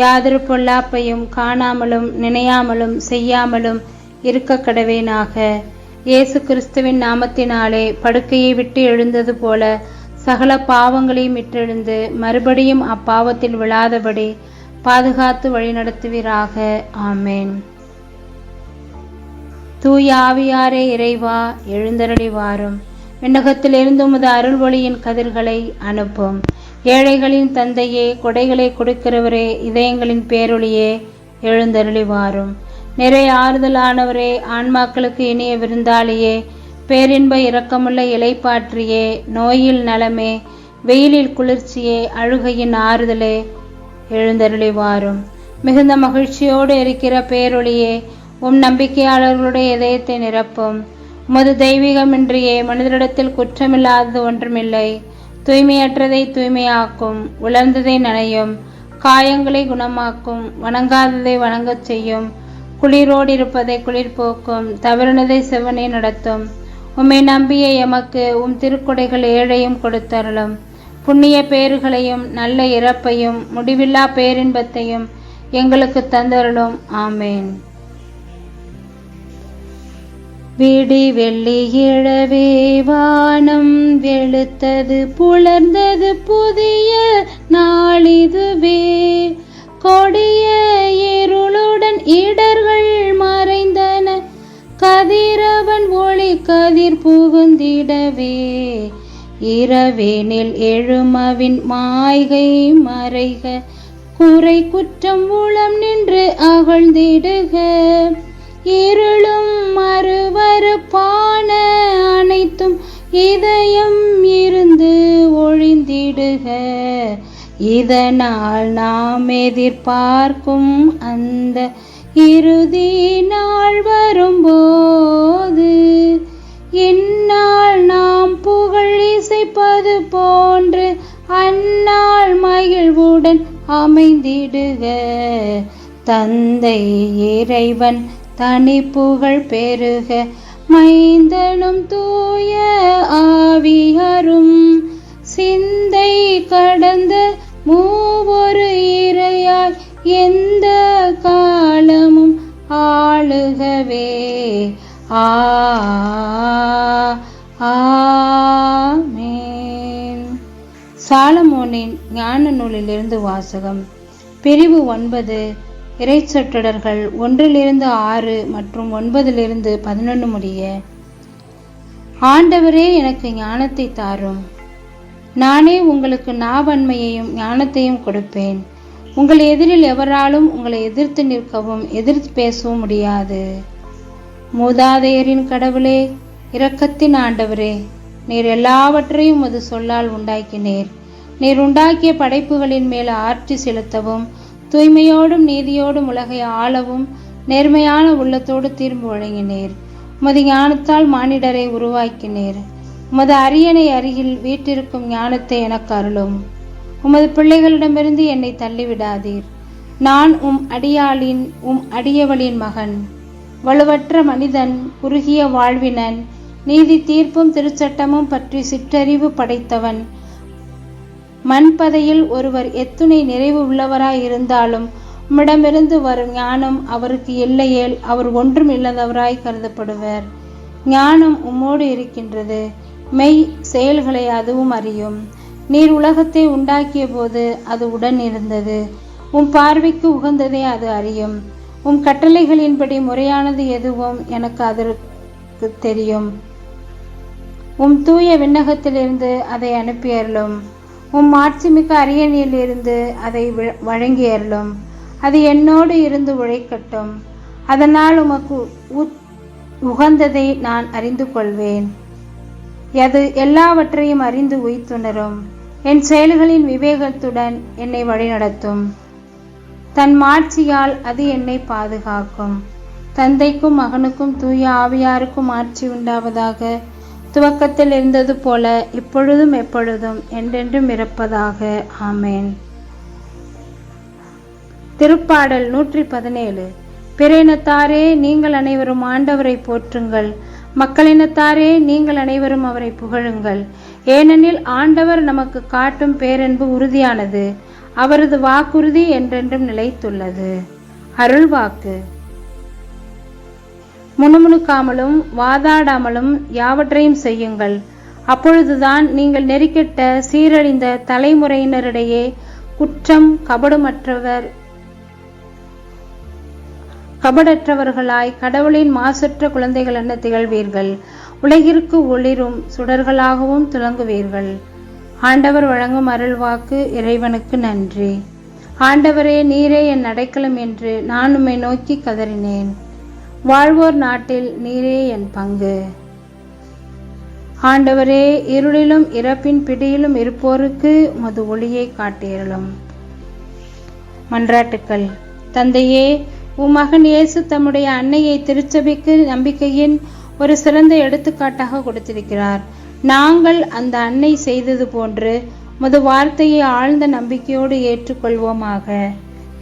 யாதொரு பொல்லாப்பையும் காணாமலும் நினையாமலும் செய்யாமலும் இருக்க கடவேனாக. இயேசு கிறிஸ்துவின் நாமத்தினாலே படுக்கையை விட்டு எழுந்தது போல சகல பாவங்களையும் விட்டெழுந்து மறுபடியும் அப்பாவத்தில் விழாதபடி பாதுகாத்து வழிநடத்துவீராக ஆமேன். தூய ஆவியாரே இறைவா எழுந்தருளி வாரும் விண்ணகத்திலிருந்து உமது அருள் ஒளியின் கதிர்களை அனுப்பும். ஏழைகளின் தந்தையே கொடைகளை கொடுக்கிறவரே இதயங்களின் பேரொளியே எழுந்தருளி வாரும் நிறைய ஆறுதலானவரே ஆன்மாக்களுக்கு இனிய விருந்தாளியே பேரின்ப இரக்கமுள்ள இலைப்பாற்றியே நோயில் நலமே வெயிலில் குளிர்ச்சியே அழுகையின் ஆறுதலே எழுந்தருளி வாரும் மிகுந்த மகிழ்ச்சியோடு இருக்கிற பேரொளியே உம் நம்பிக்கையாளர்களுடைய இதயத்தை நிரப்பும். உமது தெய்வீகமின்றியே மனிதரிடத்தில் குற்றமில்லாதது ஒன்றுமில்லை. தூய்மையற்றதை தூய்மையாக்கும் உலர்ந்ததை நனையும் காயங்களை குணமாக்கும் வணங்காததை வணங்கச் செய்யும் குளிரோடு இருப்பதை குளிர் போக்கும் தவறினதை செவனை நடத்தும். உம்மை நம்பிய எமக்கு உம் திருக்குடைகள் ஏழையும் கொடுத்தருளும். புண்ணிய பேறுகளையும் நல்ல இறப்பையும் முடிவில்லா பேரின்பத்தையும் எங்களுக்கு தந்தருளும். ஆமேன். விடி வெள்ளி இழவே வானம் வெளுத்தது புலர்ந்தது புதிய நாளிதுவே. கொடிய இருளுடன் இடர்கள் மறைந்தன கதிரவன் ஒளி கதிர் புகுந்திடவே. இரவேனில் எழுமவின் மாய்கை மறைக குறை குற்றம் உளம் நின்று அகழ்ந்திடுக. இரு இதனால் நாம் எதிர்பார்க்கும் அந்த இறுதி நாள் வரும்போது இந்நாள் நாம் புகழ் இசைப்பது போன்று அந்நாள் மகிழ்வுடன் அமைந்திடுக. தந்தை இறைவன் தனி புகழ் பெருக மைந்தனும் தூய ஆவியரும் சிந்தை கடந்த மூவொரு இறையாய் எந்த காலமும் ஆளுகவே. ஆ சாலமோனின் ஞான நூலிலிருந்து வாசகம். பிரிவு ஒன்பது இறைச்சொற்றொடர்கள் ஒன்றிலிருந்து ஆறு மற்றும் ஒன்பதிலிருந்து பதினொன்று முடிய. ஆண்டவரே எனக்கு ஞானத்தை தாரும். நானே உங்களுக்கு நாவன்மையையும் ஞானத்தையும் கொடுப்பேன். உங்கள் எதிரில் எவராலும் உங்களை எதிர்த்து நிற்கவும் எதிர்த்து பேசவும் முடியாது. மூதாதையரின் கடவுளே இரக்கத்தின் ஆண்டவரே நீர் எல்லாவற்றையும் அது சொல்லால் உண்டாக்கினீர். நீர் உண்டாக்கிய படைப்புகளின் மேல் ஆற்றி செலுத்தவும் தூய்மையோடும் நீதியோடும் உலகை ஆளவும் நேர்மையான உள்ளத்தோடு தீர்ப்பு வழங்கினீர். உமது ஞானத்தால் மானிடரை உருவாக்கினீர். உமது அரியணை அருகில் வீட்டிருக்கும் ஞானத்தை எனக்கு அருளும். உமது பிள்ளைகளிடமிருந்து என்னை தள்ளிவிடாதீர். நான் உம் அடியாளின் உம் அடியவளின் மகன். வலுவற்ற மனிதன் குறுகிய வாழ்வினன் நீதி தீர்ப்பும் திருச்சட்டமும் பற்றி சிற்றறிவு படைத்தவன். மண்பதையில் ஒருவர் எத்துணை நிறைவு உள்ளவராய் இருந்தாலும் உம்மிடமிருந்து வரும் ஞானம் அவருக்கு இல்லையேல் அவர் ஒன்றும் இல்லாதவராய் கருதப்படுவர். ஞானம் உம்மோடு இருக்கின்றது. மெய் செயல்களை அதுவும் அறியும். நீர் உலகத்தை உண்டாக்கிய போது அது உடன் இருந்தது. உம் பார்வைக்கு உகந்ததை அது அறியும். உம் கட்டளைகளின்படி முறையானது எதுவும் எனக்கு அதற்கு தெரியும். உம் தூய விண்ணகத்திலிருந்து அதை அனுப்பியருளும் உம் ஆட்சிமிக்க அரியணையிலிருந்து அதை வி- வழங்கியருளும் அது என்னோடு இருந்து உழைக்கட்டும். அதனால் உமக்கு உகந்ததை நான் அறிந்து கொள்வேன். எது எல்லாவற்றையும் அறிந்து உய்த்துணரும். என் செயல்களின் விவேகத்துடன் என்னை வழிநடத்தும். தன் மாட்சியால் அது என்னை பாதுகாக்கும். தந்தைக்கும் மகனுக்கும் தூய ஆவியாருக்கும் ஆட்சி உண்டாவதாக துவக்கத்தில் இருந்தது போல இப்பொழுதும் எப்பொழுதும் என்றென்றும் இருப்பதாக. ஆமேன். திருப்பாடல் நூற்றி பதினேழு பிறையினத்தாரே நீங்கள் அனைவரும் ஆண்டவரை போற்றுங்கள். மக்களினத்தாரே நீங்கள் அனைவரும் அவரை புகழுங்கள். ஏனெனில் ஆண்டவர் நமக்கு காட்டும் பேரன்பு உறுதியானது. அவரது வாக்குறுதி என்றென்றும் நிலைத்துள்ளது. அருள் வாக்கு முணுமுணுக்காமலும் வாதாடாமலும் யாவற்றையும் செய்யுங்கள். அப்பொழுதுதான் நீங்கள் நெருக்கிட்ட சீரழிந்த தலைமுறையினரிடையே குற்றம் கபடுமற்றவர் கபடற்றவர்களாய் கடவுளின் மாசற்ற குழந்தைகள் என திகழ்வீர்கள்? உலகிற்கு ஒளிரும் சுடர்களாகவும் துலங்குவீர்கள். ஆண்டவர் வழங்கும் அருள்வாக்கு இறைவனுக்கு நன்றி. ஆண்டவரே நீரே என் அடைக்கலம் என்று நான் உம்மை நோக்கி கதறினேன். வாழ்வோர் நாட்டில் நீரே என் பங்கு. ஆண்டவரே இருளிலும் இறப்பின் பிடியிலும் இருப்போருக்கு மது ஒளியை காட்டியருளும். மன்றாட்டுக்கள். தந்தையே உம் மகன் இயேசு தம்முடைய அன்னையை திருச்சபைக்கு நம்பிக்கையின் ஒரு சிறந்த எடுத்துக்காட்டாக கொடுத்திருக்கிறார். நாங்கள் அந்த அன்னை செய்தது போன்று முது வார்த்தையை ஆழ்ந்த நம்பிக்கையோடு ஏற்றுக்கொள்வோமாக.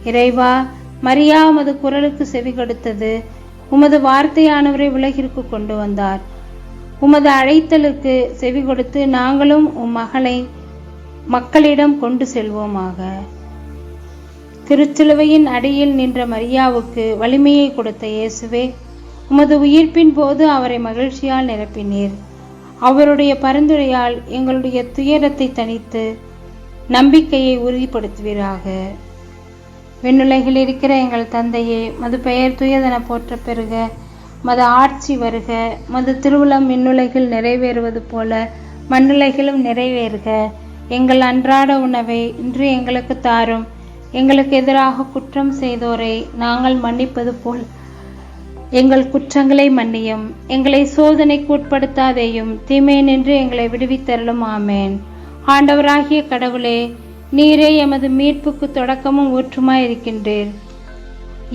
இறைவா மரியா உமது குரலுக்கு செவி கொடுத்தது உமது வார்த்தையானவரை உலகிற்கு கொண்டு வந்தார். உமது அழைத்தலுக்கு செவி கொடுத்து நாங்களும் உம் மகளை மக்களிடம் கொண்டு செல்வோமாக. திருச்சிலுவையின் அடியில் நின்ற மரியாவுக்கு வலிமையை கொடுத்த இயேசுவே உமது உயிர்ப்பின் போது அவரை மகிழ்ச்சியால் நிரப்பினீர். அவருடைய பரிந்துரையால் எங்களுடைய துயரத்தை தணித்து நம்பிக்கையை உறுதிப்படுத்துவீராக. விண்ணுலகில் இருக்கிற எங்கள் தந்தையே மது பெயர் துயதன போற்ற பெறுக. மது ஆட்சி வருக. மது திருவிழம் விண்ணுலகில் நிறைவேறுவது போல மண்ணுலகிலும் நிறைவேறுக. எங்கள் அன்றாட உணவை இன்று எங்களுக்கு தாரும். எங்களுக்கு எதிராக குற்றம் செய்தோரை நாங்கள் மன்னிப்பது போல். எங்கள் குற்றங்களை மன்னியும். எங்களை சோதனைக்கு உட்படுத்தாதேயும் தீமை நின்று எங்களை விடுவித்தருளும். ஆமேன். ஆண்டவராகிய கடவுளே நீரே எமது மீட்புக்கு தொடக்கமும் ஊற்றுமாய் இருக்கின்றீர்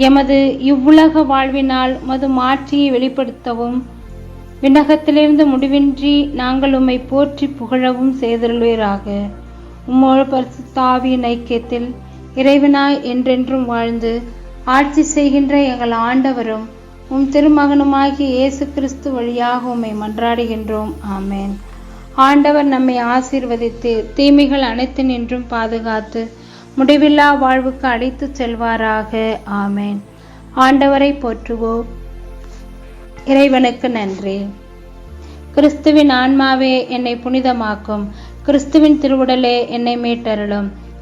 எமது இவ்வுலக வாழ்வினால் மது மாற்றியை வெளிப்படுத்தவும் விண்ணகத்திலிருந்து முடிவின்றி நாங்கள் உம்மை போற்றி புகழவும் செய்தருள்வீராக. உம்மோடு பரிசுத்தாவியின் ஐக்கியத்தில் இறைவனாய் என்றென்றும் வாழ்ந்து ஆட்சி செய்கின்ற எங்கள் ஆண்டவரும் உம் திருமகனுமாகிய இயேசு கிறிஸ்து வழியாக உம்மை மன்றாடுகின்றோம். ஆமேன். ஆண்டவர் நம்மை ஆசீர்வதித்து தீமைகள் அனைத்து நின்றும் பாதுகாத்து முடிவில்லா வாழ்வுக்கு அழைத்து செல்வாராக. ஆமேன். ஆண்டவரை போற்றுவோம். இறைவனுக்கு நன்றி. கிறிஸ்துவின் ஆன்மாவே என்னை புனிதமாக்கும். கிறிஸ்துவின் திருவுடலே என்னை மீட்டருளும்.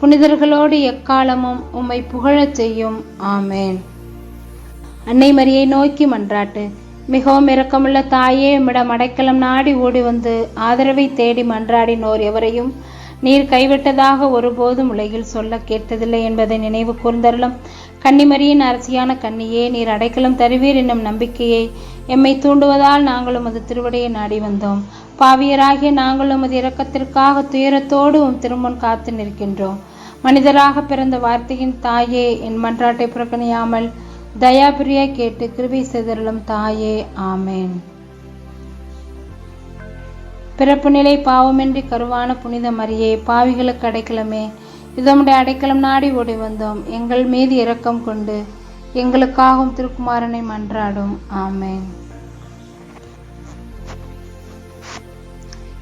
புனிதர்களோடு எக்காலமும் உம்மை புகழச் செய்யும். ஆமேன். அன்னை மரியை நோக்கி மன்றாட்டு மிகவும் இரக்கமுள்ள தாயே உம்மிடம் அடைக்கலம் நாடி ஓடி வந்து ஆதரவை தேடி மன்றாடினோர் எவரையும் நீர் கைவிட்டதாக ஒருபோதும் உலகில் சொல்ல கேட்டதில்லை என்பதை நினைவு கூர்ந்தருளும். கன்னிமரியின் அரசியான கன்னியே நீர் அடைக்கலம் தருவீர் என்னும் நம்பிக்கையை எம்மை தூண்டுவதால் நாங்களும் அது திருவடியை நாடி வந்தோம். பாவியராகிய நாங்களும் உமது இரக்கத்திற்காக துயரத்தோடு உம் திருமன் காத்து நிற்கின்றோம். மனிதராக பிறந்த வார்த்தையின் தாயே என் மன்றாட்டை புறக்கணியாமல் தயாபிரியா கேட்டு கிருபை செய்தருளும் தாயே ஆமேன். பிறப்பு நிலை பாவமின்றி கருவான புனித மரியே பாவிகளுக்கு அடைக்கலமே. இதமுடைய அடைக்கலம் நாடி ஓடி வந்தோம். எங்கள் மீது இரக்கம் கொண்டு எங்களுக்காகவும் திருக்குமாரனை மன்றாடும். ஆமேன்.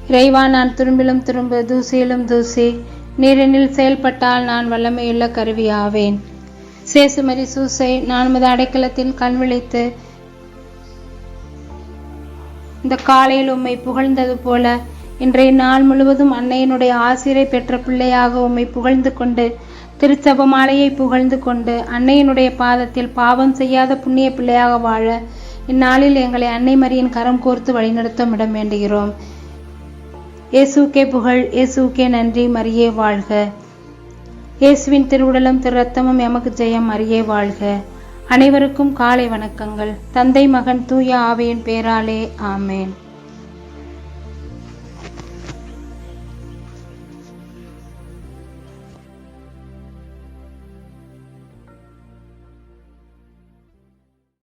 இறைவா நான் திரும்பிலும் திரும்ப தூசியிலும் தூசி. நீரினில் செயல்பட்டால் நான் வல்லமையுள்ள கருவி ஆவேன் சேசுமரி சூசை நான்மது அடைக்கலத்தில் கண் விழித்து இந்த காலையில் உம்மை புகழ்ந்தது போல இன்றைய நாள் முழுவதும் அன்னையினுடைய ஆசிரியை பெற்ற பிள்ளையாக உம்மை புகழ்ந்து கொண்டு திருச்சப மாலையை புகழ்ந்து கொண்டு அன்னையினுடைய பாதத்தில் பாவம் செய்யாத புண்ணிய பிள்ளையாக வாழ இந்நாளில் எங்களை அன்னை மரியின் கரம் கோர்த்து வழிநடத்தும் இடம் வேண்டுகிறோம். இயேசுக்கே புகழ் இயேசுக்கே நன்றி மரியே வாழ்க. இயேசுவின் திருவுடலும் திரு ரத்தமும் எமக்கு ஜெயம் மரியே வாழ்க. அனைவருக்கும் காலை வணக்கங்கள். தந்தை மகன் தூய ஆவியின் பேராலே ஆமேன்.